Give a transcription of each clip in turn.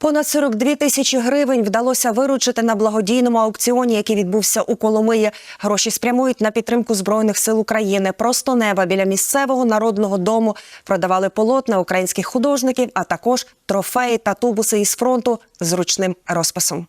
Понад 42 тисячі гривень вдалося виручити на благодійному аукціоні, який відбувся у Коломиї. Гроші спрямують на підтримку збройних сил України. Просто неба біля місцевого народного дому продавали полотна українських художників, а також трофеї та тубуси із фронту з ручним розписом.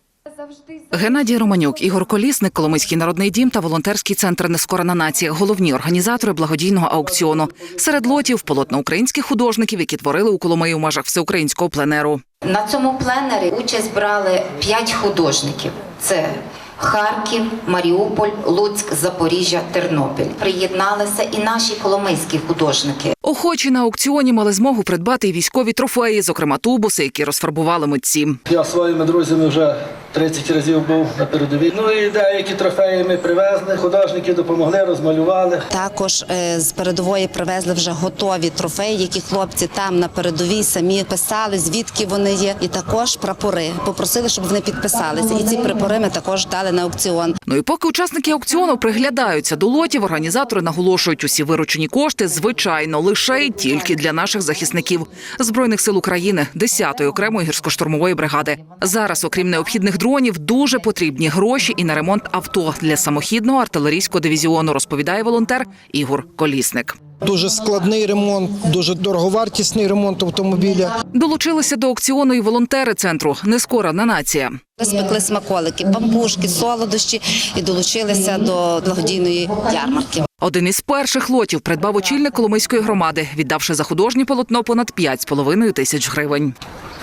Геннадій Романюк, Ігор Колісник, Коломийський народний дім та волонтерський центр Нескорена нація головні організатори благодійного аукціону. Серед лотів полотна українських художників, які творили у Коломиї у межах всеукраїнського пленеру. На цьому пленері участь брали п'ять художників: це Харків, Маріуполь, Луцьк, Запоріжжя, Тернопіль. Приєдналися і наші коломийські художники. Охочі на аукціоні мали змогу придбати й військові трофеї, зокрема тубуси, які розфарбували митці. Я своїми друзями вже 30 разів був на передовій. Ну і деякі трофеї ми привезли. Художники допомогли, розмалювали. Також е, з передової привезли вже готові трофеї, які хлопці там на передовій самі писали, звідки вони є, і також прапори. Попросили, щоб вони підписалися. І ці прапори ми також дали на аукціон. Ну і поки учасники аукціону приглядаються до лотів, організатори наголошують, усі виручені кошти, звичайно, лише й тільки для наших захисників збройних сил України, 10-ї окремої гірсько-штурмової бригади. Зараз, окрім необхідних дронів, дуже потрібні гроші і на ремонт авто для самохідного артилерійського дивізіону, розповідає волонтер Ігор Колісник. Дуже складний ремонт, дуже дороговартісний ремонт автомобіля. Долучилися до аукціону і волонтери центру Нескорена нація. Ми спекли смаколики, пампушки, солодощі і долучилися до благодійної ярмарки. Один із перших лотів придбав очільник Коломийської громади, віддавши за художнє полотно понад 5,5 тисяч гривень.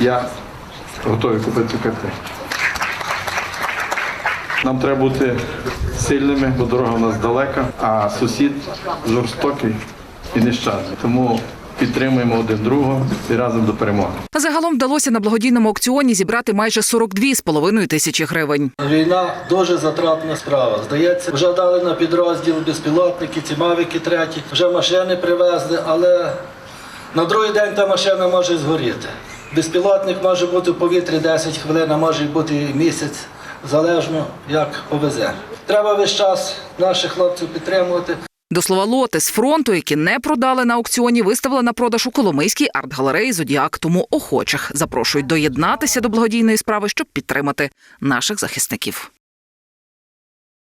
Я готовий купити цукерки. Нам треба бути сильними, бо дорога в нас далека, а сусід жорстокий і нещасний. Тому підтримуємо один другого і разом до перемоги. Загалом вдалося на благодійному аукціоні зібрати майже 42,5 тисячі гривень. Війна дуже затратна справа. Здається, вже дали на підрозділ безпілотники, ці мавики треті, вже машини привезли, але на другий день та машина може згоріти. Безпілотник може бути в повітрі 10 хвилин, а може бути і місяць, залежно як повезе. Треба весь час наших хлопців підтримувати. До слова, лоти з фронту, які не продали на аукціоні, виставили на продаж у Коломийській арт-галереї Зодіак. Тому охочих запрошують доєднатися до благодійної справи, щоб підтримати наших захисників.